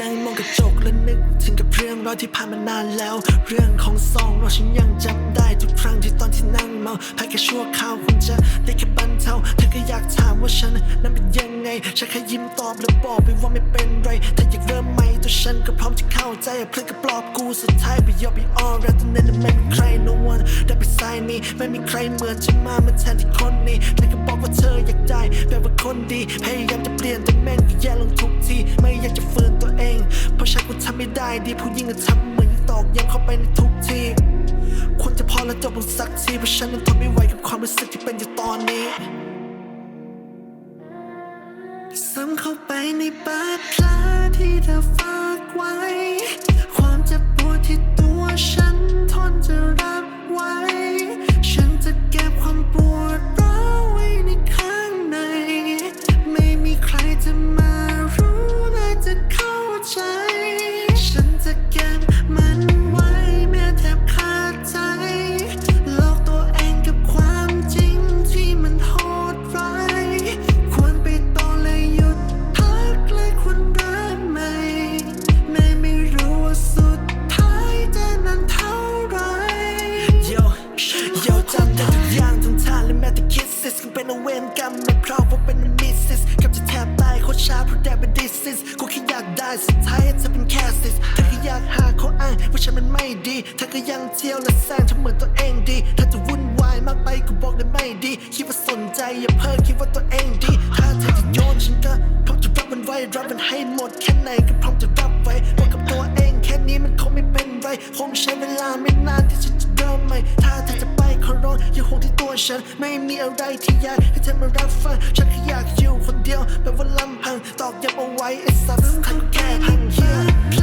นั่งมองกระจกและนึก ถึงกับเรื่องราวที่ผ่านมานานแล้ว เรื่องของสองเราฉันยังจำได้ อนที่นั่งเมาแพ้แค่ชั่วคราวคงจะได้แค่บรรเทาเธอก็อยากถามว่าฉันนั้นเป็นยังไงฉันแค่ยิ้มตอบและบอกไปว่าไม่เป็นไรถ้าอยากเริ่มใหม่ตัวฉันก็พร้อมจะเข้าใจเพื่อนก็ปลอบกูสุดท้ายไปยอมไปออแล้วตอนนั้นไม่มีใคร no one ได้ไปสายนี้ไม่มีใครเหมือนจะมามาแทนที่คนนี้เธอก็บอกว่าเธออยากได้แบบว่าคนดีพยายามจะเปลี่ยนแต่แม่งก็แย่ลงทุกทีไม่อยากจะฝืนตัวเอง เพราะฉันกูทำไม่ได้ดีผู้หญิงก็ทำเหมือนตอกย้ำเข้าไปในทุกที จบลงสักทีเพราะฉันนั้นทนไม่ไหวกับความรู้สึกที่เป็นอยู่ตอนนี้ซ้ำเข้าไปในบาดแผลที่เธอฝากไว้ นเอาเวรกรรมไม่เพราะว่าเป็นมิสซิสกับจะแทบตายโคตรช้าเพราะแดเป็นดิสซิสกูแค่อยากได้สุดท้ายจะเป็นแค่ซิสเธอก็อยากหาข้ออ้างว่าฉันมันไม่ดีเธอก็ยังเที่ยวและแซงทำเหมือนตัวเองดีถ้าจะวุ่นวายมากไปกูบอกเลยไม่ดีคิดว่าสนใจอย่าเพิ่งคิดว่าตัวเองดี ถ้าเธอจะโยนฉันก็พร้อมจะรับมันไว้รับมันให้หมดแค่ไหนก็พร้อมจะรับไว้บอกกับตัวเองแค่นี้มันคงไม่เป็นไรคงใช้เวลาไม่นานที่ฉันจะเริ่มใหม่ถ้าเธอจะ เขาร้องอย่าห่วงที่ตัวฉัน ไม่มีอะไรที่ยากให้เธอมารับฟัง ฉันแค่อยากอยู่คนเดียวแบบว่าลำพังตอกย้ำเอาไว้ไอ้สัตว์ฉันแค่พังเฮีย